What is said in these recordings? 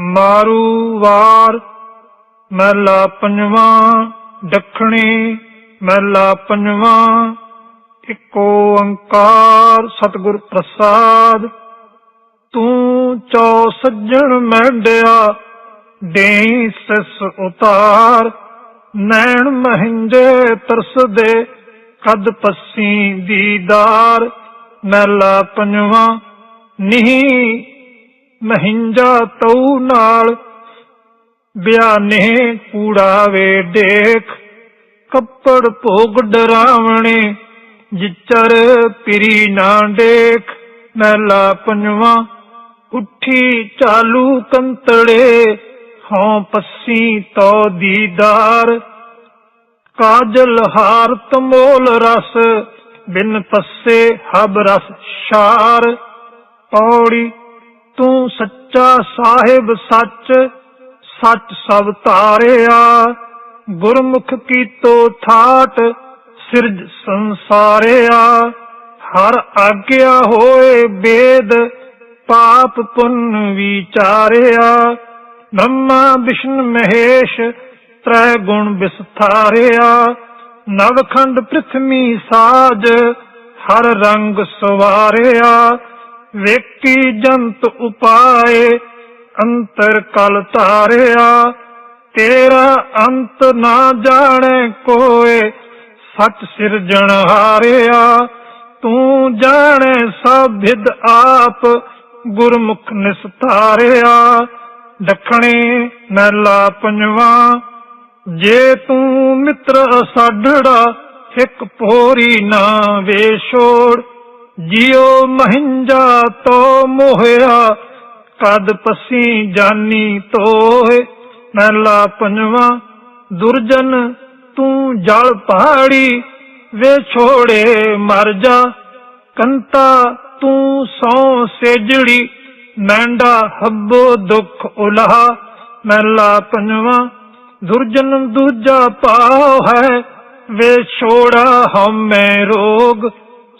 ਮਾਰੂ ਵਾਰ, ਮਹਿਲਾ ਪੰਜਵਾਂ, ਦੱਖਣੀ ਮਹਿਲਾ ਪੰਜਵਾਂ, ਇਕ ਓੰਕਾਰ ਸਤਿਗੁਰ ਪ੍ਰਸਾਦ। ਤੂੰ ਚੌ ਸੱਜਣ ਮੈਂਡਿਆ ਦੇਈ ਸਿਸ ਉਤਾਰ। ਨੈਣ ਮਹਿੰਦੇ ਤਰਸਦੇ, ਕਦ ਪੱਸੀ ਦੀਦਾਰ। ਮਹਿਲਾ ਪੰਜਵਾਂ ਨਹੀਂ ਮਹਿੰਜਾ ਤਉ ਨਾਲ, ਬਿਆਨੇ ਕੂੜਾ ਵੇ ਦੇਖ, ਕੱਪੜ ਭੋਗ ਡਰਾਵਣੇ, ਜਿਚਰ ਪਿਰੀ ਨਾ ਦੇਖ ਮਹਿਲਾ ਪੰਜਵਾ, ਉੱਠੀ ਚਾਲੂ ਕੰਤੜੇ, ਹਉ ਪੱਸੀ ਤੋ ਦੀਦਾਰ। ਕਾਜਲ ਹਾਰ ਤਮੋਲ ਰਸ, ਬਿਨ ਪੱਸੇ ਹਬ ਰਸ ਸ਼ਾਰ ਪੌੜੀ ਤੂੰ ਸੱਚਾ ਸਾਹਿਬ ਸੱਚ ਸੱਚ ਸਭ ਤਾਰਿਆ ਗੁਰਮੁਖ ਕੀਤੋ ਥਾਟ, ਸਿਰਜ ਸੰਸਾਰਿਆ। ਹਰ ਆਗਿਆ ਹੋਏ ਬੇਦ, ਪਾਪ ਪੁੰਨ ਵਿਚਾਰਿਆ। ਬ੍ਰਹਮਾ, ਵਿਸ਼ਨ, ਮਹੇਸ਼, ਤ੍ਰੈ ਗੁਣ ਵਿਸਥਾਰਿਆ। ਨਵਖੰਡ ਪ੍ਰਿਥਵੀ ਸਾਜ, ਹਰ ਰੰਗ ਸਵਾਰਿਆ। ਵੇਖੀ ਜੰਤ ਉਪਾਏ, ਅੰਤਰ ਕਲ ਧਾਰਿਆ। ਤੇਰਾ ਅੰਤ ਨਾ ਜਾਣੇ ਕੋਏ, ਸੱਚ ਸਿਰਜਣ ਹਾਰਿਆ। ਤੂੰ ਜਾਣੇ ਸਭ ਵਿਦ ਆਪ, ਗੁਰਮੁਖ ਨਿਸਤਾਰਿਆ। ਦੱਖਣੀ ਮਹਿਲਾ ਪੰਜਵਾ, ਜੇ ਤੂੰ ਮਿੱਤਰ ਸਾਡੜਾ ਇੱਕ ਪੋਰੀ ਨਾ ਵੇਛੋੜ। ਜਿਉ ਮਹਿੰਜਾ ਤੋ ਮੋਹਿਆ, ਕਦ ਪਸੀ ਜਾਨੀ ਤੋਏ ਮਹਿਲਾ ਪੰਜਵਾ, ਦੁਰਜਨ ਤੂੰ ਜਲ ਪਹਾੜੀ ਵੇ ਛੋੜੇ ਮਰ ਜਾ, ਕੰਤਾ ਤੂੰ ਸੌ ਸੇਜੜੀ, ਮੈਂਡਾ ਹੱਬੋ ਦੁੱਖ ਉਲਾਹ, ਮਹਿਲਾ ਪੰਜਵਾ, ਦੁਰਜਨ ਦੂਜਾ ਪਾਉ ਹੈ, ਵੇ ਛੋੜਾ ਹਮੇ ਰੋਗ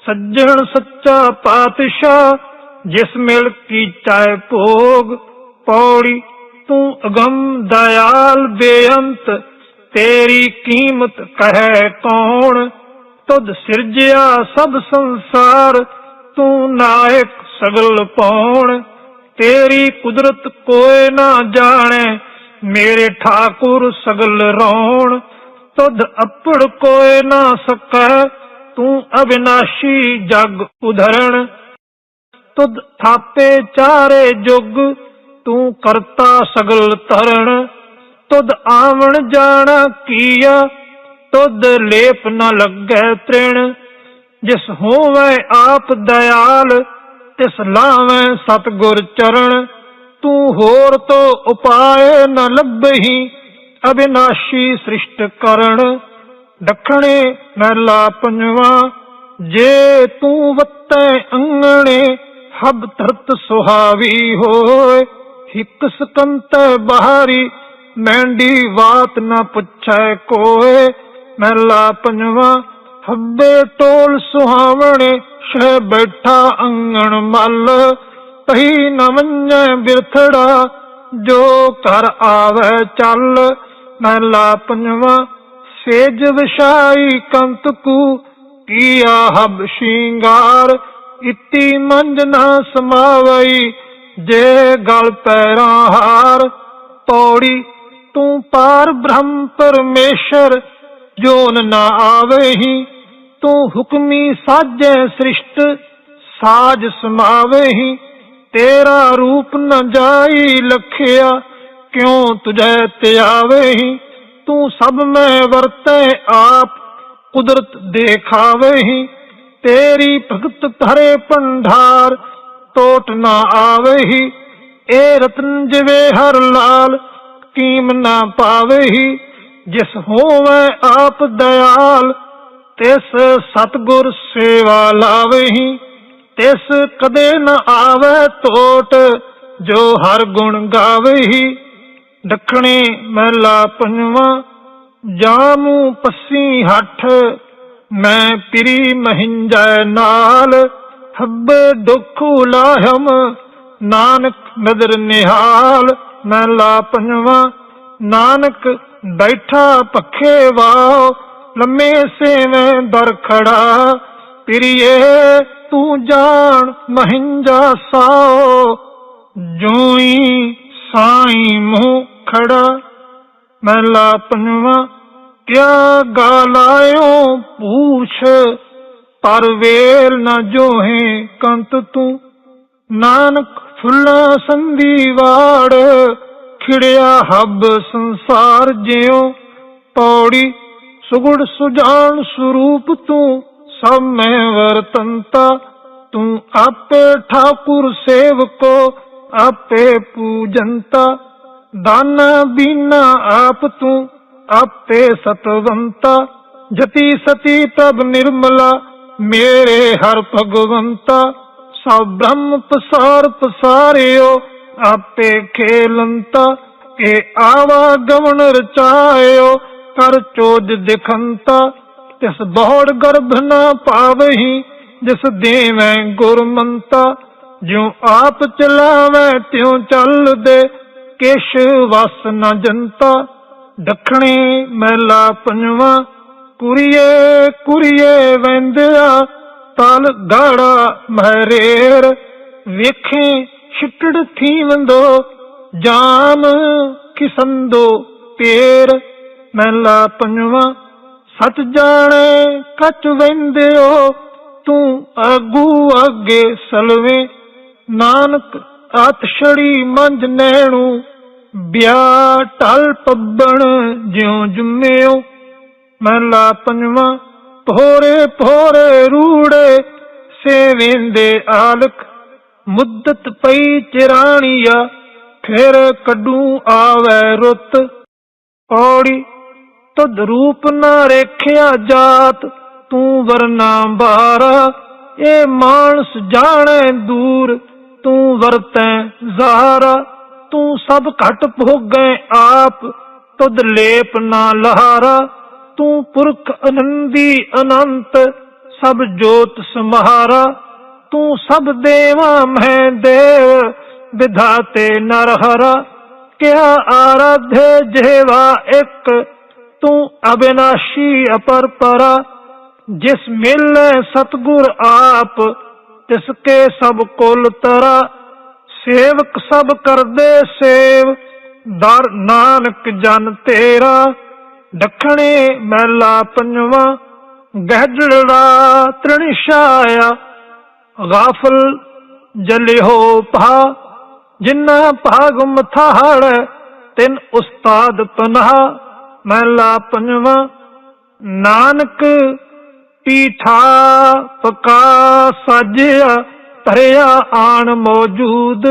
ਸੱਜਣ ਸੱਚਾ ਪਾਤਸ਼ਾਹ, ਜਿਸ ਮਿਲ ਕੀ ਚਾਏ ਭੋਗ, ਪੌੜੀ ਤੂੰ ਅਗੰਮ ਦਇਆਲ ਬੇਅੰਤ, ਤੇਰੀ ਕੀਮਤ ਕਹੈ ਕੌਣ? ਤੁਧ ਸਿਰਜਿਆ ਸਭ ਸੰਸਾਰ, ਤੂੰ ਨਾਇਕ ਸਗਲ ਪੌਣ। ਤੇਰੀ ਕੁਦਰਤ ਕੋਏ ਨਾ ਜਾਣੇ, ਮੇਰੇ ਠਾਕੁਰ ਸਗਲ ਰੌਣ। ਤੁਧ ਅਪੜ ਕੋਏ ਨਾ ਸਕੈ ਤੂੰ ਅਵਿਨਾਸ਼ੀ ਜਗ ਉਧਰਣ। ਤੁਧ ਥਾਪੇ ਚਾਰੇ ਜੁਗ, ਤੂੰ ਕਰਤਾ ਸਗਲ ਤਰਣ ਤੁਧ ਆਵਣ ਜਾਣਾ ਕੀਆ, ਤੁਧ ਲੇਪ ਨ ਲੱਗੈ ਤ੍ਰਿਣ। ਜਿਸ ਹੋਵੇ ਆਪ ਦਇਆਲ, ਤਿਸ ਲਾਵੇਂ ਸਤਗੁਰ ਚਰਨ ਤੂੰ ਹੋਰ ਤੋ ਉਪਾਏ ਨ ਲੱਭਹੀ ਅਬਿਨਾਸ਼ੀ ਸ੍ਰਿਸ਼ਟ ਕਰਨ। ਦੱਖਣੇ ਮਹਿਲਾ ਪੰਜਵਾ, ਜੇ ਤੂੰ ਵੱਤੈ ਅੰਗਣੇ, ਹਬ ਧਰਤ ਸੁਹਾਵੀ ਹੋਏ। ਹਿੱਕ ਸਕੰਤ ਬਾਹਰੀ, ਮੈਂਡੀ ਬਾਤ ਨਾ ਪੁੱਛੈ ਕੋਏ। ਮਹਿਲਾ ਪੰਜਵਾ, ਹੱਬੇ ਟੋਲ ਸੁਹਾਵਣੇ, ਸ਼ਹਿ ਬੈਠਾ ਅੰਗਣ ਮੱਲ। ਤਹੀ ਨ ਮੰਨੈ ਬਿਰਥੜਾ, ਜੋ ਘਰ ਆਵੇ ਚੱਲ। ਮਹਿਲਾ ਪੰਜਵਾ ਸੇਜ ਵਿਸ਼ਾਈ ਕੰਤ ਕੂ, ਕੀਆ ਹਬ ਸ਼ਿੰਗਾਰ, ਇਤੀ ਮੰਜ ਜੇ ਗਲ ਪੈਰਾਂ ਹਾਰ, ਪੌੜੀ ਤੂੰ ਪਾਰ ਬ੍ਰਹਮ ਪਰਮੇਸ਼ਰ, ਜੋਨ ਨਾ ਆਵੇਹੀ, ਤੂੰ ਹੁਕਮੀ ਸਾਜੈ ਸ੍ਰਿਸ਼ਟ, ਸਾਜ ਸਮਾਵੇਹੀ, ਤੇਰਾ ਰੂਪ ਨ ਜਾਈ ਲਖਿਆ, ਕਿਉ ਤੇ ਆਵੇਹੀ? ਤੂੰ ਸਭ ਮੈਂ ਵਰਤੈ ਆਪ ਕੁਦਰਤ ਦੇਖਾਵੇਹੀ। ਤੇਰੀ ਭਗਤ ਭਰੇ ਪੰਢਾਰ ਟੋਟ ਨਾ ਆਵੇਹੀ। ਏ ਰਤਨ ਜਿਵੇ ਹਰ ਲਾਲ ਕੀਮ ਨਾ ਪਾਵਹੀ। ਜਿਸ ਹੋਵੇ ਆਪ ਦਇਆਲ, ਤਿਸ ਸਤਗੁਰ ਸੇਵਾ ਲਾਵੇਹੀ। ਤਿਸ ਕਦੇ ਨਾ ਆਵੇ ਟੋਟ ਜੋ ਹਰ ਗੁਣ ਗਾਵੇਹੀ। ਦੱਖਣੀ ਮਹਿਲਾ ਪੰਜਵਾ, ਜਾਮੂ ਪੱਸੀ ਹੱਠ, ਮੈਂ ਪਿਰੀ ਮਹਿੰਜੈ ਨਾਲ, ਹੱਬ ਦੁਖ ਲਾਹਮ, ਨਾਨਕ ਨਦਰ ਨਿਹਾਲ, ਮਹਿਲਾ ਪੰਜਵਾਂ, ਨਾਨਕ ਬੈਠਾ ਪੱਖੇ ਵਾਓ, ਲੰਮੇ ਸੇਵੇਂ ਦਰ ਖੜਾ, ਪ੍ਰਿਏ ਤੂੰ ਜਾਣ ਮਹਿੰਜਾ ਸਾਓ, ਜੋਈ ਸਾਈ ਮੂੰਹ ਖੜਾ ਮਹਿਲਾ ਪੰਜਵਾਂ ਕਿਆ ਗਾਲਾਇਓ ਪੂਛ, ਪਰ ਵੇਲ ਨਾ ਜੋਹੇ ਕੰਤ ਤੂੰ। ਨਾਨਕ ਫੁੱਲਾ ਸੰਧੀ ਵਾੜ, ਖਿੜਿਆ ਹੱਬ ਸੰਸਾਰ ਜਿਉ। ਪੌੜੀ ਸੁਗੜ ਸੁਜਾਨ ਸਰੂਪ ਤੂੰ, ਸਭ ਮੈਂ ਵਰਤੰਤਾ। ਤੂੰ ਆਪੇ ਠਾਕੁਰ ਸੇਵਕੋ, ਆਪੇ ਪੂਜੰਤਾ। ਦਾਨਾ ਬੀਨਾ ਆਪ ਤੂੰ ਆਪੇ ਸਤਵੰਤਾ, ਜਤੀ ਸਤੀ ਤਬ ਨਿਰਮਲਾ, ਮੇਰੇ ਹਰ ਭਗਵੰਤਾ। ਸਭ ਬ੍ਰਹਮ ਪਸਾਰ ਪਸਾਰਿਓ, ਆਪੇ ਖੇਲੰਤਾ। ਇਹ ਆਵਾ ਗਵਣ ਰਚਾਇਓ, ਕਰ ਚੋਜ ਦਿਖੰਤਾ। ਤਿਸ ਬਹੁੜ ਗਰਭ ਨਾ ਪਾਵਹੀ, ਜਿਸ ਦੇਵੈ ਗੁਰਮੰਤਾ। ਜਿਉ ਆਪ ਚਲਾਵੈ ਤਿਉ ਚੱਲਦੇ ਕਿਛ ਵਸ ਨਾ ਜਨਤਾ ਦੱਖਣੀ ਮਹਿਲਾ ਪੰਜਵਾਂ, ਕੁਰੀਏ ਕੁਰੀਏ ਵੰਦਿਆ, ਤਲ ਗਾੜਾ ਮਹਰੇਰ, ਵੇਖੇ ਛਿਟੜ ਥੀਵੰਦੋ ਜਾਮ ਕਿਸੰਦੋ ਪੇਰ ਮਹਿਲਾ ਪੰਜਵਾਂ ਸਤ ਜਾਣੇ ਕਚ ਵੰਦਿਓ, ਤੂੰ ਅਗੂ ਅੱਗੇ ਸਲਵੇ, ਨਾਨਕ ਆਤਸ਼ੜੀ ਮੰਜ ਨੈਣੂ ਵਿਆਹ ਟਲ ਪੱਬਣ ਜਿਉ ਜੁਮਿਓ, ਮਹਲਾ ਪੰਜਵਾਂ, ਭੋਰੇ ਭੋਰੇ ਰੂੜੇ ਸੇਵੇਂਦੇ ਆਲਕ ਮੁੱਦਤ ਪਈ ਚਿਰਾਣੀਆ, ਫਿਰ ਕੱਢੂ ਆਵੈ ਰੁੱਤ। ਔੜੀ ਤਦ ਰੂਪ ਨਾ ਰੇਖਿਆ ਜਾਤ, ਤੂੰ ਵਰਨਾ ਬਾਰਾ, ਇਹ ਮਾਨਸ ਜਾਣੇ ਦੂਰ, ਤੂੰ ਵਰਤੈ ਜ਼ਾਰਾ। ਤੂੰ ਸਭ ਘਟ ਭੋਗੈ ਆਪ, ਤੁਧ ਲੇਪ ਨਾ ਲਹਾਰਾ। ਤੂੰ ਪੁਰਖ ਅਨੰਦੀ ਅਨੰਤ, ਸਭ ਜੋਤ ਸਮਹਾਰਾ ਤੂੰ ਸਭ ਦੇਵਾ ਮੈਂ ਦੇਵ, ਵਿਧਾਤੇ ਨਰ ਹਰਾ ਕਿਆ ਆਰਾਧੇ ਜਿਹਵਾ ਇੱਕ, ਤੂੰ ਅਬਿਨਾਸ਼ੀ ਅਪਰਪਰਾ ਜਿਸ ਮਿਲੈ ਸਤਗੁਰ ਆਪ, ਤਿਸ ਕੇ ਸਭ ਕੁਲ ਤਰਾ। ਸੇਵਕ ਸਭ ਕਰਦੇ ਸੇਵ। ਦਰ ਨਾਨਕ ਜਨ ਤੇਰਾ ਦੱਖਣੇ ਮਹਿਲਾ ਪੰਜਵਾ। ਗਹਿਜੜਾ ਤ੍ਰਿਣਿਸ਼ਾਇਆ ਗਾਫਲ ਜਲਿਹੋ ਭਾ ਜਿੰਨਾ ਭਾਗ ਮਥਾੜ, ਤਿਨ ਉਸਤਾਦ ਪਨਹਾ ਮਹਿਲਾ ਪੰਜਵਾ, ਨਾਨਕ ਪੀਠਾ ਪਕਾ ਸਾਜਿਆ। ਭਰਿਆ ਆਣ ਮੌਜੂਦ।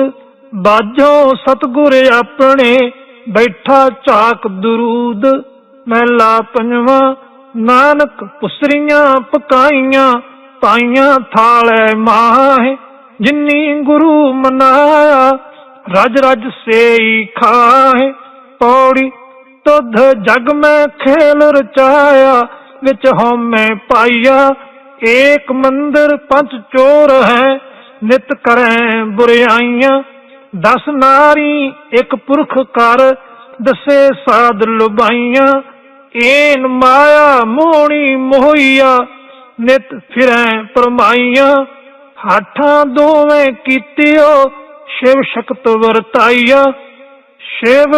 ਬਾਝੋ ਸਤਗੁਰ ਆਪਣੇ, ਬੈਠਾ ਝਾਕ ਦਰੂਦ। ਮਹਿਲਾ ਪੰਜਵਾ, ਨਾਨਕ ਪੁਸਰੀਆਂ ਪਕਾਈਆਂ ਪਾਈਆਂ ਥਾਲੇ ਮਾਹੇ, ਜਿਨੀ ਗੁਰੂ ਮਨਾਇਆ, ਰਜ ਰਜ ਸੇਈ ਖਾਏ ਪੌੜੀ ਤੁਧ ਜਗ ਮੈਂ ਖੇਲ ਰਚਾਇਆ, ਵਿੱਚ ਹਉਮੈ ਪਾਈਆ ਏਕ ਮੰਦਰ ਪੰਜ ਚੋਰ ਹੈ ਨਿਤ ਕਰੈ ਬੁਰਿਆਈਆਂ। ਦਸ ਨਾਰੀ ਇੱਕ ਪੁਰਖ ਕਰ, ਦਸੇ ਸਾਧ ਲੁਬਾਈਆਂ ਏਨ ਮਾਇਆ ਮੋਹਣੀ ਮੋਹੀਆ, ਨਿਤ ਫਿਰੈ ਪਰਮਾਈਆਂ। ਹਾਠਾਂ ਦੋਵੇਂ ਕੀਤਿਓ, ਸ਼ਿਵ ਸ਼ਕਤ ਵਰਤਾਈਆ। ਸ਼ਿਵ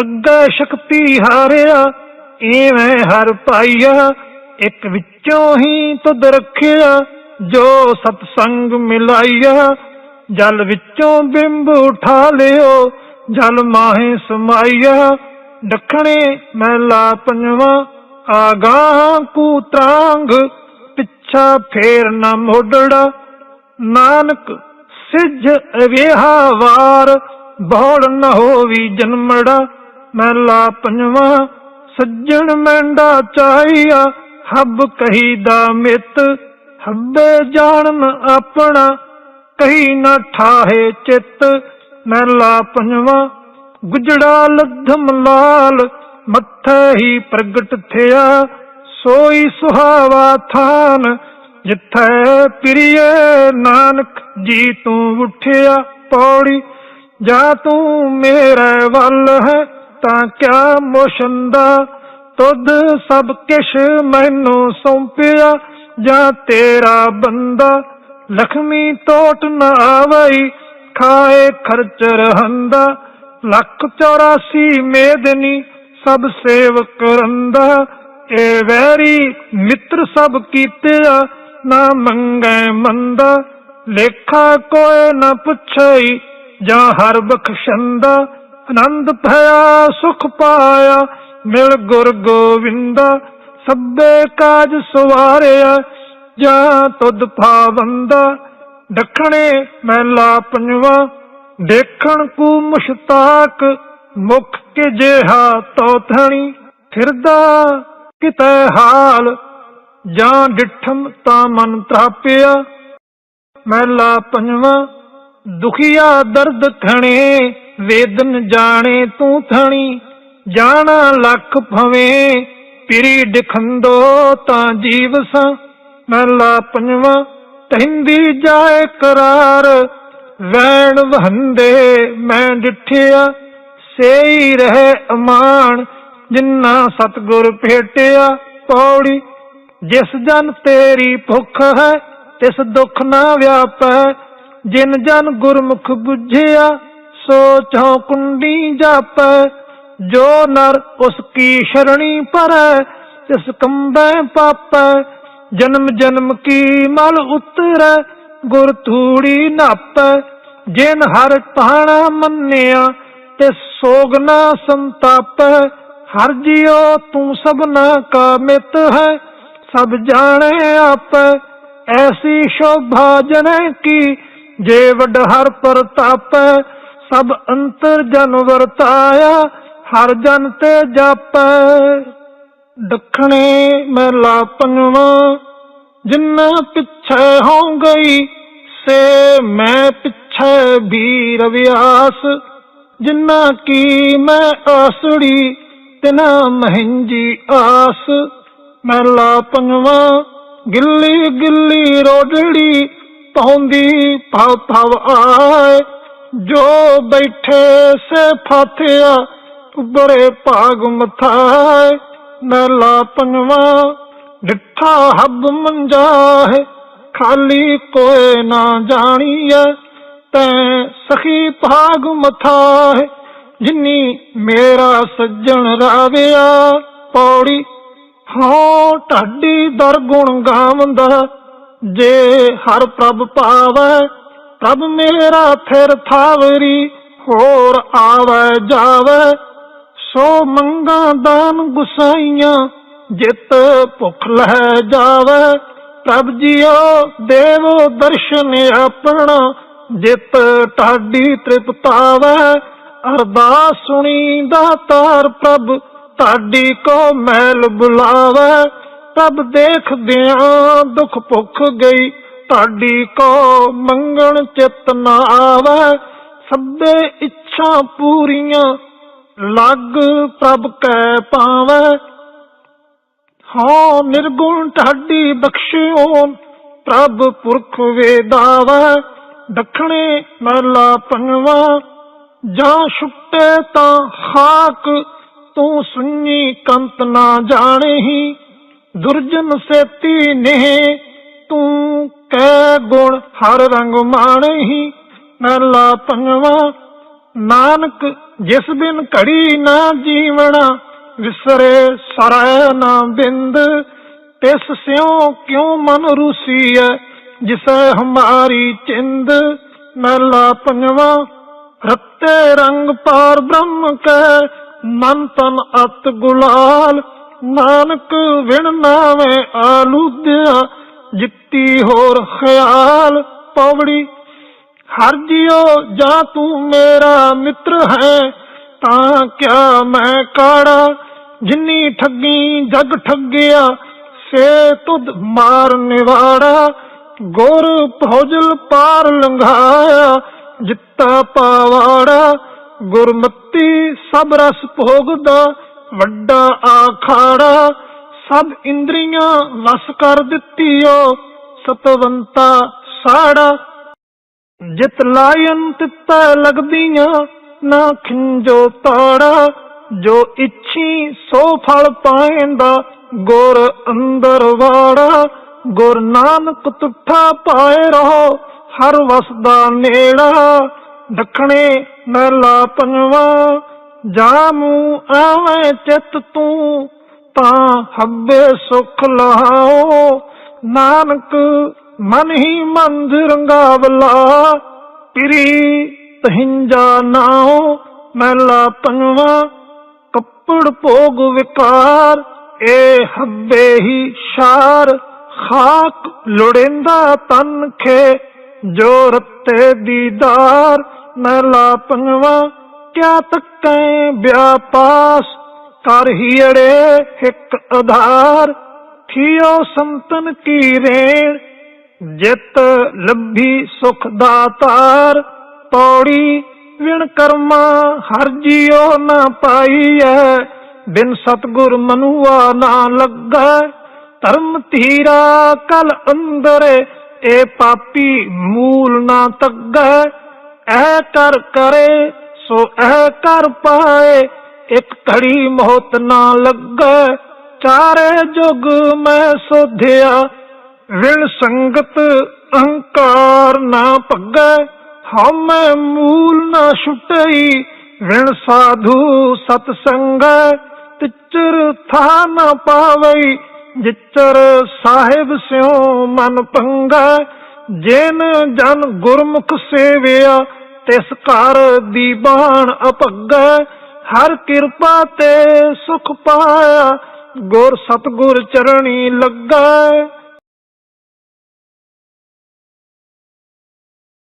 ਅੱਗੇ ਸ਼ਕਤੀ ਹਾਰਿਆ, ਏਵੇਂ ਹਰ ਪਾਈਆ। ਇੱਕ ਵਿੱਚੋਂ ਹੀ ਤੁਧ ਰੱਖਿਆ। ਜੋ ਸਤਸੰਗ ਮਿਲਾਈਆ, ਜਲ ਵਿੱਚੋਂ ਬਿੰਬ ਉਠਾ ਲਿਓ, ਜਲ ਮਾਹੇ ਸਮਾਈਆ। ਦੱਖਣੇ ਮਹਿਲਾ ਪੰਜਵਾ, ਆਗਾਹ ਕੂ ਪਿੱਛਾ ਫੇਰ ਨਾ ਮੋੜੜਾ। ਨਾਨਕ ਸਿੱਝ ਅਵੇਹਾ ਵਾਰ ਬਹੁੜ ਨ ਹੋਵੀ ਜਨਮੜਾ। ਮਹਿਲਾ ਪੰਜਵਾ, ਸੱਜਣ ਮੈਂਡਾ ਚਾਹੀਆ, ਹੱਬ ਕਹੀ ਦਾ ਮਿੱਤ। ਹੱਬੇ ਜਾਣਨ ਆਪਣਾ, ਕਹੀ ਨਾ ਠਾਹੇ ਚਿੱਤ ਮਹਿਲਾ ਪੰਜਵਾ, ਗੁਜੜਾ ਲੱਧਮ ਲਾਲ, ਮੱਥੇ ਹੀ ਪ੍ਰਗਟ ਥਿਆ, ਸੋਈ ਸੁਹਾਵਾ ਥਾਨ, ਜਿੱਥੇ ਪ੍ਰਿਏ ਨਾਨਕ ਜੀ ਤੂੰ ਉਠਿਆ ਪੌੜੀ, ਜਾ ਤੂੰ ਮੇਰੇ ਵੱਲ ਹੈ, ਤਾਂ ਕਿਆ ਮੋਸ਼ੰਦਾ ਤੁਧ ਸਭ ਕਿਛ ਮੈਨੂੰ ਸੌਂਪਿਆ ਜਾਂ ਤੇਰਾ ਬੰਦਾ ਲਖਮੀ ਟੋਟ ਨਾ ਆਵਈ, ਖਾਏ ਖਰਚ ਰਹੰਦਾ, ਲੱਖ 84 ਮੇਦਨੀ ਸਭ ਸੇਵਕ ਰੰਦਾ। ਏ ਵੈਰੀ ਮਿੱਤਰ ਸਭ ਕੀਤਿਆ, ਨਾ ਮੰਗੈ ਮੰਦਾ। ਲੇਖਾ ਕੋਏ ਨਾ ਪੁੱਛਈ, ਜਾਂ ਹਰ ਬਖਸ਼ੰਦਾ। ਆਨੰਦ ਭਇਆ ਸੁਖ ਪਾਇਆ, ਮਿਲ ਗੁਰ ਗੋਵਿੰਦਾ। ਸਭੇ ਕਾਜ ਸਵਾਰਿਆ, ਜਾਂ ਤੁਧ ਪਾਵੰਦਾ ਦੱਖਣੇ ਮਹਿਲਾ ਪੰਜਵਾ। ਦੇਖਣ ਕੂ ਮੁਸ਼ਤਾਕ ਮੁਖ ਕੇ ਜਿਹਾ ਤੋਥਣੀ ਫਿਰਦਾ ਕਿਤੇ ਹਾਲ, ਜਾਂ ਡਿਠਮ ਤਾਂ ਮਨ ਤਰਾਪਿਆ। ਮਹਿਲਾ ਪੰਜਵਾ, ਦੁਖੀਆ ਦਰਦ ਥਣੇ ਵੇਦਨ ਜਾਣੇ ਤੂੰ ਥਣੀ ਜਾਣਾ ਲੱਖ ਭਵੇਂ ਪਿਰੀ ਡਖੰਦੋ ਤਾਂ ਜੀਵ ਸਾਂ। ਮਹਿਲਾ ਪੰਜਵਾ, ਤਹਿੰਦੀ ਜਾਏ ਕਰਾਰ। ਵੈਣ ਵਹੰਦੇ ਮੈਂ ਡਿਠਿਆ, ਸੇਈ ਰਹੇ ਅਮਾਨ। ਜਿੰਨਾ ਸਤਗੁਰ ਭੇਟਿਆ ਪੌੜੀ, ਜਿਸ ਜਨ ਤੇਰੀ ਭੁੱਖ ਹੈ, ਤਿਸ ਦੁੱਖ ਨਾ ਵਿਆਪੈ। ਜਿਨ ਜਨ ਗੁਰਮੁਖ 부ਝਿਆ ਸੋ ਚਉ ਕੁੰਡੀ ਜਾਪੈ। ਜੋ ਨਰ ਉਸ ਕੀ ਸ਼ਰਣੀ ਪਰੈ ਤਿਸ ਕੰਬੈ ਪਾਪੈ, ਜਨਮ ਜਨਮ ਕੀ ਮਲ ਉਤਰ, ਗੁਰ ਥੂੜੀ ਨਾਪੈ। ਜਿਨ ਹਰ ਟਾਣਾ ਮੰਨਿਆ, ਤੇ ਸੋਗ ਨਾ ਸੰਤਾਪੈ। ਹਰ ਜਿਉ ਤੂੰ ਸਭਨਾ ਕਾ ਮਿਤ ਹੈ, ਸਭ ਜਾਣੇ ਆਪੈ। ਐਸੀ ਸ਼ੋਭਾ ਜਨੈ ਕੀ, ਜੇ ਵੱਡ ਹਰ ਪ੍ਰਤਾਪੈ। ਸਭ ਅੰਤਰ ਜਨ ਵਰਤਾਇਆ ਹਰ ਜਨ ਤੇ ਜਾਪੈ ਦੱਖਣੇ ਮਹਿਲਾ ਪੰਜਵਾਂ ਜਿੰਨਾ ਪਿੱਛੇ ਹੋ ਗਈ, ਸੇ ਮੈਂ ਪਿੱਛੇ ਵੀ ਰਵਿਆਸ ਜਿੰਨਾ ਕੀ ਮੈਂ ਆਸੜੀ, ਤਿਨਾ ਮਹਿੰਜੀ ਆਸ। ਮਹਿਲਾ ਪੰਜਵਾਂ ਗਿੱਲੀ ਗਿੱਲੀ ਰੋਡੜੀ ਪਹੁੰਦੀ ਭਵ ਭਵ ਆਏ। ਜੋ ਬੈਠੇ ਸੇ ਫਾਥਿਆ ਬਰੇ ਭਾਗ ਮਥਾਏ ਮਹਿਲਾ ਪੰਜਵਾਂ ਡਿੱਠਾ ਹੱਬ ਮੰਜਾ ਹੈ ਖਾਲੀ ਕੋਏ ਨਾ ਜਾਣੀਐ, ਤੈ ਸਖੀ ਭਾਗ ਮਥਾ ਹੈ ਜਿਨੀ ਮੇਰਾ ਸੱਜਣ ਰਾਵਿਆ, ਪੌੜੀ ਹਾਂ ਢਾਡੀ ਦਰ ਗੁਣ ਗਾਵੰਦਾ, ਜੇ ਹਰ ਪ੍ਰਭ ਪਾਵੈ, ਪ੍ਰਭ ਮੇਰਾ ਫਿਰ ਥਾਵਰੀ, ਹੋਰ ਆਵੈ ਜਾਵੈ। ਸੋ ਮੰਗਾ ਦਾਨ ਗੁਸਾਈਆਂ, ਜਿਤ ਭੁਖ ਲਹਿ ਜਾਵੈ। ਪ੍ਰਭ ਜੀਓ, ਦੇਵੋ ਦਰਸ਼ਨ ਆਪਣਾ, ਜਿਤ ਢਾਡੀ ਤ੍ਰਿਪਤਾਵੈ। ਅਰਦਾਸ ਸੁਣੀ ਦਾਤਾਰ ਪ੍ਰਭ, ਤੁਹਾਡੀ ਕੋ ਮਹਿਲ ਬੁਲਾਵੇ। ਪ੍ਰਭ ਦੇਖਦਿਆਂ ਦੁੱਖ ਭੁੱਖ ਗਈ, ਤੁਹਾਡੀ ਕੋ ਮੰਗਣ ਚਿਤ ਨਾ ਆਵੇ। ਸਭੇ ਇੱਛਾ ਪੂਰੀਆਂ ਲੱਗ ਪ੍ਰਭ ਕੈ ਪਾਵੇ। ਹਾਂ ਨਿਰਗੁਣ ਤੁਹਾਡੀ ਬਖਸ਼ਿਓ, ਪ੍ਰਭ ਪੁਰਖ ਵੇਦਾਵਾ। ਦੱਖਣੇ ਮਹਲਾ ਪੰਜਵਾ, ਜਾਂ ਛੁੱਟੇ ਤਾਂ ਖਾਕ ਤੂੰ ਸੁਣੀ ਕੰਤ ਨਾ ਜਾਣੇਹੀ। ਦੁਰਜਨ ਸੇਤੀ ਨੇ ਤੂੰ ਕੈ ਗੁਣ ਹਰ ਰੰਗ ਮਾਣੇਹੀ। ਮਹਿਲਾ ਪੰਜਵਾ, ਨਾਨਕ ਜਿਸ ਬਿਨ ਘੜੀ ਨਾ ਜੀਵਣਾ, ਵਿਸਰੇ ਸਰੈ ਨਾ ਬਿੰਦ। ਤਿਸ ਸਿਉ ਕਿਉ ਮਨ ਰੂਸੀਐ, ਜਿਸੈ ਹਮਾਰੀ ਚਿੰਦ। ਮਹਿਲਾ ਪੰਜਵਾ, ਰਤੇ ਰੰਗ ਪਾਰ ਬ੍ਰਹਮ ਕੈ, ਮਨ ਤਨ ਅਤ ਗੁਲਾਲ। ਨਾਨਕ ਵਿਣ ਨਾਵੇਂ ਆਲੂਦਿਆ, ਜਿੱਤੀ ਹੋਰ ਖਿਆਲ। ਪੌੜੀ ਹਰ ਜਿਉ, ਜਾਂ ਤੂੰ ਮੇਰਾ ਮਿੱਤਰ ਹੈ, ਤਾਂ ਕਿਆ ਮੈਂ ਕਾੜਾ? ਜਿੰਨੀ ਠੱਗੀ ਜਗ ਠੱਗਿਆ, ਸੇ ਤੁਧ ਮਾਰ ਨਿਵਾੜਾ। ਗੁਰ ਭੋਜਲ ਪਾਰ ਲੰਘਾਇਆ, ਜਿੱਤਾ ਪਾਵਾੜਾ। ਗੁਰਮਤੀ ਸਭ ਰਸ ਭੋਗਦਾ, ਵੱਡਾ ਆਖਾੜਾ। ਸਭ ਇੰਦਰੀਆਂ ਵਸ ਕਰ ਦਿੱਤੀਓ, ਸਤਵੰਤਾ ਸਾੜਾ। ਜਿਤ ਲਾਇਨ ਤਿੱਤਾ ਲਗਦੀਆਂ, ਨਾ ਖਿੰਜੋ ਤਾੜਾ, ਜੋ ਇੱਛੀ ਸੋ ਫਲ ਪਾਏਂਦਾ, ਗੁਰ ਅੰਦਰ ਵਾੜਾ, ਗੁਰ ਨਾਨਕ ਤੁਠਾ ਪਾਏ ਰਹੋ, ਹਰ ਵਸਦਾ ਨੇੜਾ, ਦੱਖਣੇ ਮਹਿਲਾ ਪੰਜਵਾ, ਜਾਮੂ ਆਵੇਂ ਚਿਤ ਤੂੰ, ਤਾਂ ਹੱਬੇ ਸੁਖ ਲਹਾਓ ਨਾਨਕ ਮਨ ਹੀ ਮੰਦ ਰੰਗਾਵਲਾ ਪਿਰੀ ਤਹਿੰਜਾ ਨਾਓ ਮਹਿਲਾ ਪੰਜਵਾ ਕੱਪੜ ਭੋਗ ਵਿਕਾਰ, ਏ ਹੱਬੇ ਹੀ ਸ਼ਾਰ, ਖਾਕ ਲੋੜਿੰਦਾ ਤਨ ਖੇ, ਜੋ ਰਤੇ ਦੀਦਾਰ ਮਹਿਲਾ ਪੰਜਵਾ ਕਿਆ ਤੱਕੈ ਵਿਆਪਾਸ, ਕਰ ਹੀੜੇ ਇੱਕ ਆਧਾਰ ਥਿਓ ਸੰਤਨ ਕੀ ਰੇਣ ਜਿਤ ਲੱਭੀ ਸੁਖ ਦਾਤਾਰ ਪੌੜੀ ਵਿਣ ਕਰਮਾ, ਹਰ ਜੀਉ ਨਾ ਪਾਈਐ। ਬਿਨ ਸਤਗੁਰ ਮਨੁਆ ਨਾ ਲੱਗਾ, ਧਰਮ ਧੀਰਾ ਕਲ ਅੰਦਰ, ਏ ਪਾਪੀ ਮੂਲ ਨਾ ਤੱਗੈ। ਐ ਕਰ ਕਰੇ, ਸੋ ਐ ਕਰ ਪਾਏ, ਇੱਕ ਘੜੀ ਮੋਹਤ ਨਾ ਲੱਗੈ। ਚਾਰੇ ਜੁਗ ਮੈਂ ਸੋਧਿਆ ਵਿਣ ਸੰਗਤ ਅਹੰਕਾਰ ਨਾ ਭੱਗੈ, ਹਉਮੈ ਮੂਲ ਨਾ ਛੁਟਈ। ਵਿਣ ਸਾਧੂ ਸਤ ਸੰਗੈ, ਤਿਚਰ ਥਾ ਨਾ ਪਾਵਈ। ਜਿਚਰ ਸਾਹਿਬ ਸਿਉ ਮਨ ਪੰਗੈ, ਜਿਨ ਜਨ ਗੁਰਮੁਖ ਸੇਵਿਆ, ਤਿਸ ਘਰ ਦੀ ਬਾਣ ਅਭਗੈ ਹਰ ਕਿਰਪਾ ਤੇ ਸੁਖ ਪਾਇਆ, ਗੁਰ ਸਤਗੁਰ ਚਰਣੀ ਲੱਗਾ।